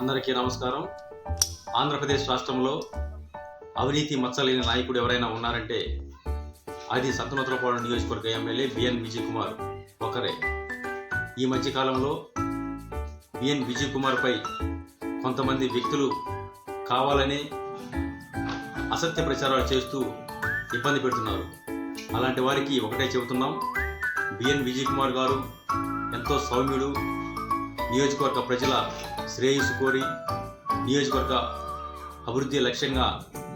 అందరికీ నమస్కారం. ఆంధ్రప్రదేశ్ రాష్ట్రంలో అవినీతి మచ్చలేని నాయకుడు ఎవరైనా ఉన్నారంటే అది సంతనోత్తరపాడు నియోజకవర్గ ఎమ్మెల్యే బిఎన్ విజయ్ కుమార్ ఒకరే. ఈ మధ్యకాలంలో బిఎన్ విజయ్ కుమార్పై కొంతమంది వ్యక్తులు కావాలని అసత్య ప్రచారాలు చేస్తూ ఇబ్బంది పెడుతున్నారు. అలాంటి వారికి ఒకటే చెబుతున్నాం. బిఎన్ విజయ్ కుమార్ గారు ఎంతో సౌమ్యుడు నియోజకవర్గ ప్రజల శ్రేయస్సు కోరి నియోజకవర్గ అభివృద్ధి లక్ష్యంగా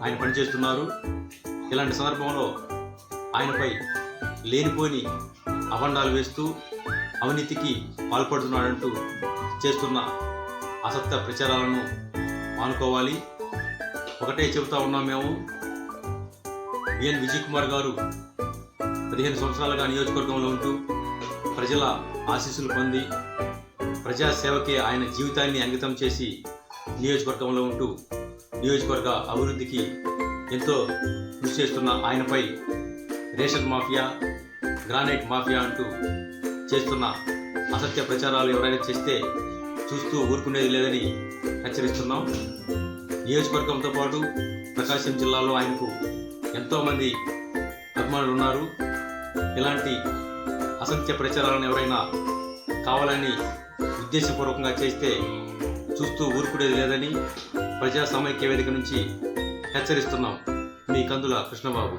ఆయన పనిచేస్తున్నారు. ఇలాంటి సందర్భంలో ఆయనపై లేనిపోని అభండాలు వేస్తూ అవినీతికి పాల్పడుతున్నాడంటూ చేస్తున్న అసత్య ప్రచారాలను మానుకోవాలి ఒకటే చెబుతా ఉన్నాం మేము. విఎన్ విజయ్ కుమార్ గారు పదిహేను సంవత్సరాలుగా నియోజకవర్గంలో ఉంటూ ప్రజల ఆశీస్సులు పొంది ప్రజాసేవకే ఆయన జీవితాన్ని అంకితం చేసి నియోజకవర్గంలో ఉంటూ నియోజకవర్గ అభివృద్ధికి ఎంతో కృషి చేస్తున్న ఆయనపై రేషన్ మాఫియా గ్రానైట్ మాఫియా అంటూ చేస్తున్న అసత్య ప్రచారాలు ఎవరైనా చేస్తే చూస్తూ ఊరుకునేది లేదని హెచ్చరిస్తున్నాం. నియోజకవర్గంతో పాటు ప్రకాశం జిల్లాలో ఆయనకు ఎంతోమంది అభిమానులు ఉన్నారు. ఇలాంటి అసత్య ప్రచారాలను ఎవరైనా కావాలని ఉద్దేశపూర్వకంగా చేస్తే చూస్తూ ఊరుకునేది లేదని ప్రజా సమైక్య వేదిక నుంచి హెచ్చరిస్తున్నాం మీ కందుల కృష్ణబాబు.